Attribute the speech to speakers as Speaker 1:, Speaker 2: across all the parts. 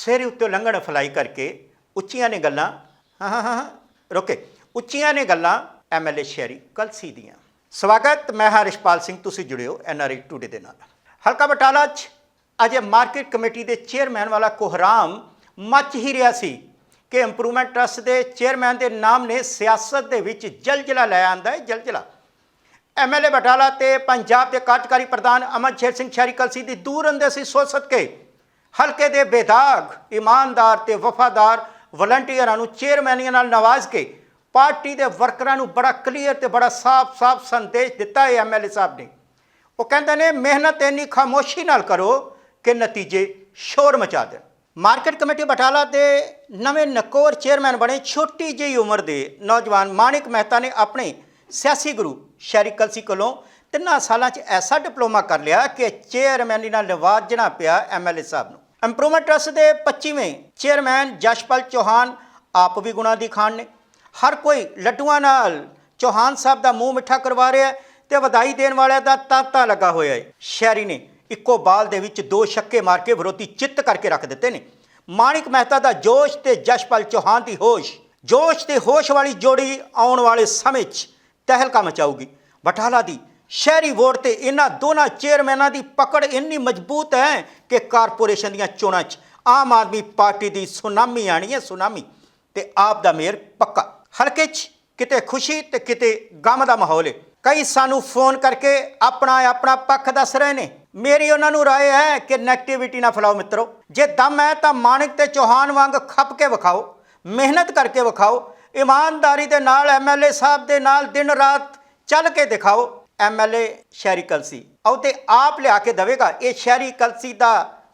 Speaker 1: ਸਿਰ ਉੱਤੇ ਲੰਘਣ ਫਲਾਈ ਕਰਕੇ ਉੱਚੀਆਂ ਨੇ ਗੱਲਾਂ ਹਾਂ ਹਾਂ ਹਾਂ ਹਾਂ, ਰੋਕੇ। ਉੱਚੀਆਂ ਨੇ ਗੱਲਾਂ ਐਮਐਲਏ ਸ਼ਹਿਰੀ ਕਲਸੀ ਦੀਆਂ। ਸਵਾਗਤ ਮੈਂ ਹਰਿਸ਼ਪਾਲ ਸਿੰਘ ਤੁਸੀਂ ਜੁੜਿਓ ਐਨਆਰਆਈ ਟੂਡੇ ਦੇ ਨਾਲ। ਹਲਕਾ ਬਟਾਲਾ 'ਚ ਅੱਜ ਮਾਰਕੀਟ ਕਮੇਟੀ ਦੇ ਚੇਅਰਮੈਨ ਵਾਲਾ ਕੋਹਰਾਮ ਮੱਚ ਹੀ ਰਿਹਾ ਸੀ ਕਿ ਇੰਪਰੂਵਮੈਂਟ ਟਰਸਟ ਦੇ ਚੇਅਰਮੈਨ ਦੇ ਨਾਮ ਨੇ ਸਿਆਸਤ ਦੇ ਵਿੱਚ ਜਲਜਲਾ ਲੈ ਆਂਦਾ ਹੈ ਜਲਜਲਾ। ਐਮਐਲਏ ਬਟਾਲਾ ਤੇ ਪੰਜਾਬ ਦੇ ਕਾਰਜਕਾਰੀ ਪ੍ਰਧਾਨ ਅਮਨਸ਼ੇਰ ਸਿੰਘ ਸ਼ਹਿਰੀ ਕਲਸੀ ਦੀ ਦੂਰ ਅੰਦੇਸੀ ਸੋਚ ਸਦਕੇ ਹਲਕੇ ਦੇ ਬੇਦਾਗ, ਇਮਾਨਦਾਰ ਤੇ ਵਫਾਦਾਰ ਵਲੰਟੀਅਰਾਂ ਨੂੰ ਚੇਅਰਮੈਨੀਆਂ ਨਾਲ ਨਵਾਜ਼ ਕੇ ਪਾਰਟੀ ਦੇ ਵਰਕਰਾਂ ਨੂੰ ਬੜਾ ਕਲੀਅਰ ਤੇ ਬੜਾ ਸਾਫ਼-ਸਾਫ਼ ਸੰਦੇਸ਼ ਦਿੱਤਾ ਹੈ ਐਮਐਲਏ ਸਾਹਿਬ ਨੇ। ਉਹ ਕਹਿੰਦੇ ਨੇ, ਮਿਹਨਤ ਇੰਨੀ ਖਾਮੋਸ਼ੀ ਨਾਲ ਕਰੋ ਕਿ ਨਤੀਜੇ ਸ਼ੋਰ ਮਚਾ ਦੇਣ। ਮਾਰਕੀਟ ਕਮੇਟੀ ਬਟਾਲਾ ਦੇ ਨਵੇਂ ਨਕੋਰ ਚੇਅਰਮੈਨ ਬਣੇ ਛੋਟੀ ਜਿਹੀ ਉਮਰ ਦੇ ਨੌਜਵਾਨ ਮਾਨਿਕ ਮਹਿਤਾ ਨੇ ਆਪਣੇ ਸਿਆਸੀ ਗੁਰੂ ਸ਼ਹਿਰੀ ਕਲਸੀ ਕੋਲੋਂ ਤਿੰਨਾਂ ਸਾਲਾਂ 'ਚ ਐਸਾ ਡਿਪਲੋਮਾ ਕਰ ਲਿਆ ਕਿ ਚੇਅਰਮੈਨੀ ਨਾਲ ਨਿਵਾਜਣਾ ਪਿਆ ਐਮਐਲਏ ਸਾਹਿਬ ਨੂੰ। ਇੰਪਰੂਵਮੈਂਟ ਟਰਸਟ ਦੇ 25ਵੇਂ ਚੇਅਰਮੈਨ ਜਸ਼ਪਾਲ ਚੌਹਾਨ ਆਪ ਵੀ ਗੁਣਾ ਦੀ ਖਾਨ ਨੇ। ਹਰ ਕੋਈ ਲੱਡੂਆਂ ਨਾਲ ਚੌਹਾਨ ਸਾਹਿਬ ਦਾ ਮੂੰਹ ਮਿੱਠਾ ਕਰਵਾ ਰਿਹਾ ਹੈ ਤੇ ਵਧਾਈ ਦੇਣ ਵਾਲਿਆਂ ਦਾ ਤਾਂਤਾ ਲੱਗਾ ਹੋਇਆ ਹੈ। ਸ਼ਹਿਰੀ ਨੇ ਇੱਕੋ ਬਾਲ ਦੇ ਵਿੱਚ ਦੋ ਛੱਕੇ ਮਾਰ ਕੇ ਵਿਰੋਧੀ ਚਿੱਤ ਕਰਕੇ ਰੱਖ ਦਿੱਤੇ ਨੇ। ਮਾਣਿਕ ਮਹਿਤਾ ਦਾ ਜੋਸ਼ ਤੇ ਜਸ਼ਪਾਲ ਚੌਹਾਨ ਦੀ ਹੋਸ਼। ਜੋਸ਼ ਤੇ ਹੋਸ਼ ਵਾਲੀ ਜੋੜੀ ਆਉਣ ਵਾਲੇ ਸਮੇਂ 'ਚ ਤਹਿਲਕਾ ਮਚਾਊਗੀ। ਬਟਾਲਾ ਦੀ ਸ਼ਹਿਰੀ ਵੋਟ ਤੇ ਇਹਨਾਂ ਦੋਨਾਂ ਚੇਅਰਮੈਨਾਂ ਦੀ ਪਕੜ ਇੰਨੀ ਮਜ਼ਬੂਤ ਹੈ ਕਿ ਕਾਰਪੋਰੇਸ਼ਨ ਦੀਆਂ ਚੋਣਾਂ 'ਚ ਆਮ ਆਦਮੀ ਪਾਰਟੀ ਦੀ ਸੁਨਾਮੀ ਆਣੀ ਹੈ, ਸੁਨਾਮੀ। ਤੇ ਆਪ ਦਾ ਮੇਅਰ ਪੱਕਾ। ਹਲਕੇ 'ਚ ਕਿਤੇ ਖੁਸ਼ੀ ਤੇ ਕਿਤੇ ਗਮ ਦਾ ਮਾਹੌਲ ਹੈ। ਕਈ ਸਾਨੂੰ ਫੋਨ ਕਰਕੇ ਆਪਣਾ ਆਪਣਾ ਪੱਖ ਦੱਸ ਰਹੇ ਨੇ। ਮੇਰੀ ਉਹਨਾਂ ਨੂੰ ਰਾਏ ਹੈ ਕਿ ਨੈਗੇਟਿਵਿਟੀ ਨਾ ਫੈਲਾਓ ਮਿੱਤਰੋ। ਜੇ ਦਮ ਹੈ ਤਾਂ ਮਾਨਿਕ ਤੇ ਚੌਹਾਨ ਵਾਂਗ ਖੱਪ ਕੇ ਵਿਖਾਓ, ਮਿਹਨਤ ਕਰਕੇ ਵਿਖਾਓ, ਇਮਾਨਦਾਰੀ ਦੇ ਨਾਲ ਐਮਐਲਏ ਸਾਹਿਬ ਦੇ ਨਾਲ ਦਿਨ ਰਾਤ ਚੱਲ ਕੇ ਦਿਖਾਓ। ਐਮਐਲਏ ਸ਼ਹਿਰੀ ਕਲਸੀ। ਉਹ ਤੇ ਆਪ ਲਿਆ ਕੇ ਦੇਵੇਗਾ। ਇਹ ਸ਼ਹਿਰੀ ਕਲਸੀ ਦਾ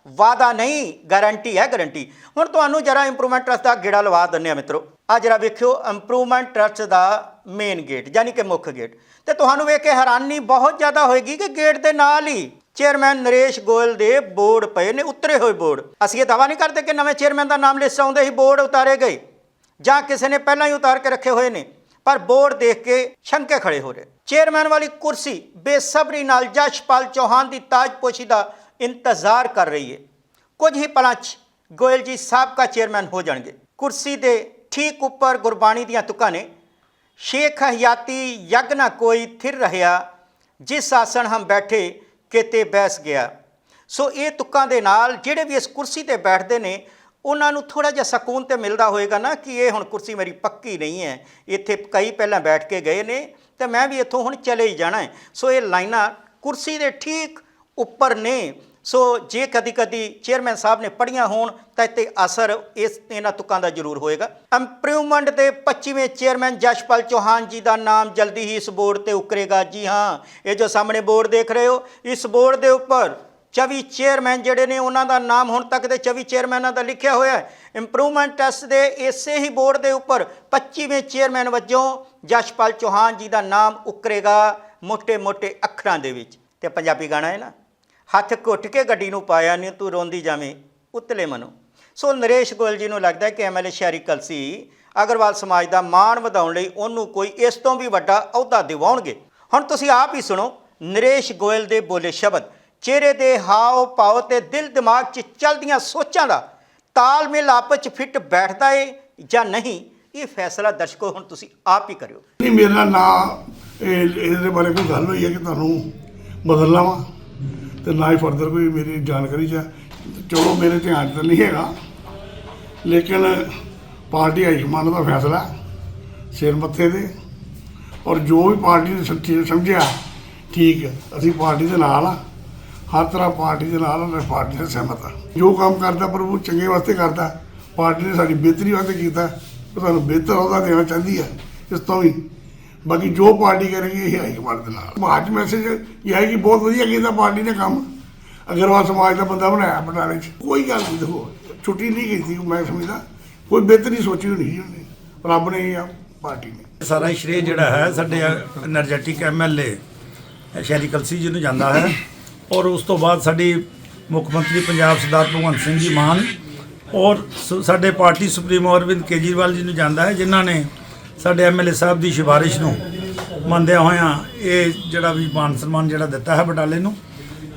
Speaker 1: ਵਾਦਾ ਨਹੀਂ ਗਾਰੰਟੀ ਹੈ ਗਾਰੰਟੀ ਹੁਣ ਤੁਹਾਨੂੰ ਜਰਾ ਇੰਪਰੂਵਮੈਂਟ ਟਰਸਟ ਦਾ ਗੇੜਾ ਲਵਾ ਦਿੰਨੇ ਆ ਮਿੱਤਰੋ। ਆ ਜਰਾ ਵੇਖਿਓ ਇੰਪਰੂਵਮੈਂਟ ਟਰਸਟ ਦਾ ਮੇਨ ਗੇਟ ਯਾਨੀ ਕਿ ਮੁੱਖ ਗੇਟ ਤੇ ਤੁਹਾਨੂੰ ਵੇਖ ਕੇ ਹੈਰਾਨੀ ਬਹੁਤ ਜ਼ਿਆਦਾ ਹੋਏਗੀ ਕਿ ਗੇਟ ਦੇ ਨਾਲ ਹੀ ਚੇਅਰਮੈਨ ਨਰੇਸ਼ ਗੋਇਲ ਦੇ ਬੋਰਡ ਪਏ ਨੇ, ਉਤਰੇ ਹੋਏ ਬੋਰਡ। ਅਸੀਂ ਇਹ ਦਾਵਾ ਨਹੀਂ ਕਰਦੇ ਕਿ ਨਵੇਂ ਚੇਅਰਮੈਨ ਦਾ ਨਾਮ ਲਿਸਟ ਆਉਂਦੇ ਹੀ ਬੋਰਡ ਉਤਾਰੇ ਗਏ ਜਾਂ ਕਿਸੇ ਨੇ ਪਹਿਲਾਂ ਹੀ ਉਤਾਰ ਕੇ ਰੱਖੇ ਹੋਏ ਨੇ। ਪਰ ਬੋਰਡ ਦੇਖ ਕੇ ਸ਼ੰਕੇ ਖੜੇ ਹੋ ਰਹੇ। ਚੇਅਰਮੈਨ ਵਾਲੀ ਕੁਰਸੀ ਬੇਸਬਰੀ ਨਾਲ ਜਸ਼ਪਾਲ ਚੌਹਾਨ ਦੀ ਤਾਜਪੋਸ਼ੀ ਦਾ ਇੰਤਜ਼ਾਰ ਕਰ ਰਹੀ ਹੈ। ਕੁਝ ਹੀ ਪਲਾਂ 'ਚ ਗੋਇਲ ਜੀ ਸਾਬਕਾ ਚੇਅਰਮੈਨ ਹੋ ਜਾਣਗੇ। ਕੁਰਸੀ ਦੇ ਠੀਕ ਉੱਪਰ ਗੁਰਬਾਣੀ ਦੀਆਂ ਤੁਕਾਂ ਨੇ, ਸ਼ੇਖ ਹਯਾਤੀ ਯਗ ਨਾ ਕੋਈ ਥਿਰ ਰਹਿਆ, ਜਿਸ ਆਸਣ ਹਮ ਬੈਠੇ ਕਿਤੇ ਬੈਸ ਗਿਆ। ਸੋ ਇਹ ਤੁਕਾਂ ਦੇ ਨਾਲ ਜਿਹੜੇ ਵੀ ਇਸ ਕੁਰਸੀ ਤੇ ਬੈਠਦੇ ਨੇ ਉਹਨਾਂ ਨੂੰ ਥੋੜਾ ਜਿਹਾ ਸਕੂਨ ਤੇ ਮਿਲਦਾ ਹੋਏਗਾ ਨਾ ਕਿ ਇਹ ਹੁਣ ਕੁਰਸੀ ਮੇਰੀ ਪੱਕੀ ਨਹੀਂ ਹੈ। ਇੱਥੇ ਕਈ ਪਹਿਲਾਂ ਬੈਠ ਕੇ ਗਏ ਨੇ ਤੇ ਮੈਂ ਵੀ ਇੱਥੋਂ ਹੁਣ ਚਲੇ ਹੀ ਜਾਣਾ ਹੈ। ਸੋ ਇਹ ਲਾਈਨਾਂ ਕੁਰਸੀ ਦੇ ਠੀਕ ਉੱਪਰ ਨੇ। ਸੋ ਜੇ ਕਦੀ ਕਦੀ ਚੇਅਰਮੈਨ ਸਾਹਿਬ ਨੇ ਪੜੀਆਂ ਹੋਣ ਤਾਂ ਇੱਥੇ ਅਸਰ ਇਸ ਇਹਨਾਂ ਤੁਕਾਂ ਦਾ ਜ਼ਰੂਰ ਹੋਏਗਾ। ਇੰਪਰੂਵਮੈਂਟ ਦੇ 25ਵੇਂ ਚੇਅਰਮੈਨ ਜਸ਼ਪਾਲ ਚੌਹਾਨ ਜੀ ਦਾ ਨਾਮ ਜਲਦੀ ਹੀ ਇਸ ਬੋਰਡ ਤੇ ਉਕਰੇਗਾ। ਜੀ ਹਾਂ, ਇਹ ਜੋ ਸਾਹਮਣੇ ਬੋਰਡ ਦੇਖ ਰਹੇ ਹੋ, ਇਸ ਬੋਰਡ ਦੇ ਉੱਪਰ ਚਵੀ ਚੇਅਰਮੈਨ ਜਿਹੜੇ ਨੇ, ਉਹਨਾਂ ਦਾ ਨਾਮ ਹੁਣ ਤੱਕ ਦੇ ਚਵੀ ਚੇਅਰਮੈਨਾਂ ਦਾ ਲਿਖਿਆ ਹੋਇਆ ਹੈ। ਇੰਪਰੂਵਮੈਂਟ ਟੈਸਟ ਦੇ ਇਸੇ ਹੀ ਬੋਰਡ ਦੇ ਉੱਪਰ 25ਵੇਂ ਚੇਅਰਮੈਨ ਵਜੋਂ ਜਸ਼ਪਾਲ ਚੋਹਾਨ ਜੀ ਦਾ ਨਾਮ ਉੱਕਰੇਗਾ ਮੋٹے-ਮੋٹے ਅੱਖਰਾਂ ਦੇ ਵਿੱਚ। ਤੇ ਪੰਜਾਬੀ ਗਾਣਾ ਹੈ ਨਾ। ਹੱਥ ਘੁੱਟ ਕੇ ਗੱਡੀ ਨੂੰ ਪਾਇਆ ਨਹੀਂ ਤੂੰ ਰੋਂਦੀ ਜਾਵੇਂ, ਉਤਲੇ ਮਨੋ। ਸੋ ਨਰੇਸ਼ ਗੋਇਲ ਜੀ ਨੂੰ ਲੱਗਦਾ ਕਿ ਐਮਐਲਏ ਸ਼ਹਿਰੀ ਕਲਸੀ ਅਗਰਵਾਲ ਸਮਾਜ ਦਾ ਮਾਣ ਵਧਾਉਣ ਲਈ ਉਹਨੂੰ ਕੋਈ ਇਸ ਤੋਂ ਵੀ ਵੱਡਾ ਅਹੁਦਾ ਦਿਵਾਉਣਗੇ। ਹੁਣ ਤੁਸੀਂ ਆਪ ਹੀ ਸੁਣੋ, ਨਰੇਸ਼ ਗੋਇਲ ਦੇ ਬੋਲੇ ਸ਼ਬਦ। ਚਿਹਰੇ ਦੇ ਹਾਵ ਭਾਵ ਤੇ ਦਿਲ ਦਿਮਾਗ 'ਚ ਚੱਲਦੀਆਂ ਸੋਚਾਂ ਦਾ ਤਾਲਮੇਲ ਆਪਸ 'ਚ ਫਿੱਟ ਬੈਠਦਾ ਏ ਜਾਂ ਨਹੀਂ, ਇਹ ਫੈਸਲਾ ਦਰਸ਼ਕੋ ਹੁਣ ਤੁਸੀਂ ਆਪ ਹੀ ਕਰਿਓ।
Speaker 2: ਨਹੀਂ, ਮੇਰਾ ਨਾਂ ਇਹਦੇ ਬਾਰੇ ਕੋਈ ਗੱਲ ਹੋਈ ਹੈ ਕਿ ਤੁਹਾਨੂੰ ਬਦਲ ਵਾ ਤੇ ਨਾ ਹੀ ਫਰਦਰ ਕੋਈ ਮੇਰੀ ਜਾਣਕਾਰੀ ਚ ਚਲੋ ਮੇਰੇ ਧਿਆਨ 'ਚ ਤਾਂ ਨਹੀਂ ਹੈਗਾ। ਲੇਕਿਨ ਪਾਰਟੀ ਹਾਈਕਮਾਨ ਦਾ ਫੈਸਲਾ ਸਿਰ ਮੱਥੇ ਤੇ ਔਰ ਜੋ ਵੀ ਪਾਰਟੀ ਨੇ ਸਮਝਿਆ, ਠੀਕ ਅਸੀਂ ਪਾਰਟੀ ਦੇ ਨਾਲ ਆ ਹਰ ਤਰ੍ਹਾਂ ਪਾਰਟੀ ਦੇ ਨਾਲ ਉਹਨੇ ਪਾਰਟੀ ਨਾਲ ਸਹਿਮਤ ਆ। ਜੋ ਕੰਮ ਕਰਦਾ ਪ੍ਰਭੂ ਚੰਗੇ ਵਾਸਤੇ ਕਰਦਾ, ਪਾਰਟੀ ਨੇ ਸਾਡੀ ਬਿਹਤਰੀ ਵਾਸਤੇ ਕੀਤਾ, ਉਹ ਸਾਨੂੰ ਬਿਹਤਰ ਉਹਦਾ ਦੇਣਾ ਚਾਹੁੰਦੀ ਹੈ ਇਸ ਤੋਂ ਵੀ। ਬਾਕੀ ਜੋ ਪਾਰਟੀ ਕਰੇਗੀ, ਇਹ ਆਈ ਕਮਾਂਡ ਦੇ ਨਾਲ। ਸਮਾਜ ਮੈਸੇਜ ਇਹ ਹੈ ਕਿ ਬਹੁਤ ਵਧੀਆ ਕੀਤਾ ਪਾਰਟੀ ਨੇ ਕੰਮ। ਅਗਰਵਾਲ ਸਮਾਜ ਦਾ ਬੰਦਾ ਬਣਾਇਆ ਬਟਾਲੇ 'ਚ। ਕੋਈ ਗੱਲ ਨਹੀਂ, ਦੇਖੋ, ਛੁੱਟੀ ਨਹੀਂ ਕੀਤੀ, ਮੈਂ ਸਮਝਦਾ। ਕੋਈ ਬਿਹਤਰੀ ਸੋਚੀ ਨਹੀਂ ਉਹਨੇ। ਰੱਬ ਨੇ ਜਾਂ ਪਾਰਟੀ ਨੇ।
Speaker 3: ਸਾਰਾ ਸ਼੍ਰੇਅ ਜਿਹੜਾ ਹੈ, ਸਾਡੇ એનર્ਜੈਟਿਕ ਐਮਐਲਏ ਸ਼ੈਰੀ ਕਲਸੀ ਜੀ ਨੂੰ ਜਾਂਦਾ ਹੈ। ਔਰ ਉਸ ਤੋਂ ਬਾਅਦ ਸਾਡੀ ਮੁੱਖ ਮੰਤਰੀ ਪੰਜਾਬ ਸਰਦਾਰ ਭਗਵੰਤ ਸਿੰਘ ਜੀ ਮਾਨ ਔਰ ਸ- ਸਾਡੇ ਪਾਰਟੀ ਸੁਪਰੀਮੋ ਅਰਵਿੰਦ ਕੇਜਰੀਵਾਲ ਜੀ ਨੂੰ ਜਾਂਦਾ ਹੈ, ਜਿਨ੍ਹਾਂ ਨੇ ਸਾਡੇ ਐਮਐਲਏ ਸਾਹਿਬ ਦੀ ਸਿਫਾਰਿਸ਼ ਨੂੰ ਮੰਨਦਿਆਂ ਹੋਇਆਂ ਇਹ ਜਿਹੜਾ ਵੀ ਮਾਨ ਸਨਮਾਨ ਜਿਹੜਾ ਦਿੱਤਾ ਹੈ ਬਟਾਲੇ ਨੂੰ।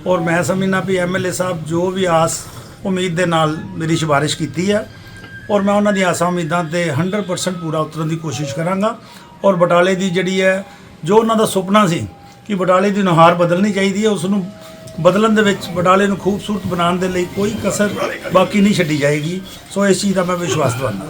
Speaker 3: ਔਰ ਮੈਂ ਸਮਝਣਾ ਵੀ ਐਮਐਲਏ ਸਾਹਿਬ ਜੋ ਵੀ ਆਸ ਉਮੀਦ ਦੇ ਨਾਲ ਮੇਰੀ ਸਿਫਾਰਿਸ਼ ਕੀਤੀ ਹੈ ਔਰ ਮੈਂ ਉਹਨਾਂ ਦੀ ਆਸਾਂ ਉਮੀਦਾਂ ਤੇ 100% ਪੂਰਾ ਉਤਰਨ ਦੀ ਕੋਸ਼ਿਸ਼ ਕਰਾਂਗਾ। ਔਰ ਬਟਾਲੇ ਦੀ ਜਿਹੜੀ ਹੈ ਜੋ ਉਹਨਾਂ ਦਾ ਸੁਪਨਾ ਸੀ ਕਿ ਬਟਾਲੇ ਦੀ ਨੁਹਾਰ ਬਦਲਣੀ ਚਾਹੀਦੀ ਹੈ, ਉਸ ਨੂੰ ਬਦਲਣ ਦੇ ਵਿੱਚ ਬਟਾਲੇ ਨੂੰ ਖੂਬਸੂਰਤ ਬਣਾਉਣ ਦੇ ਲਈ ਕੋਈ ਕਸਰ ਬਾਕੀ ਨਹੀਂ ਛੱਡੀ ਜਾਏਗੀ। ਸੋ ਇਸ ਚੀਜ਼ ਦਾ ਮੈਂ ਵਿਸ਼ਵਾਸ ਦਵਾਉਂਦਾ।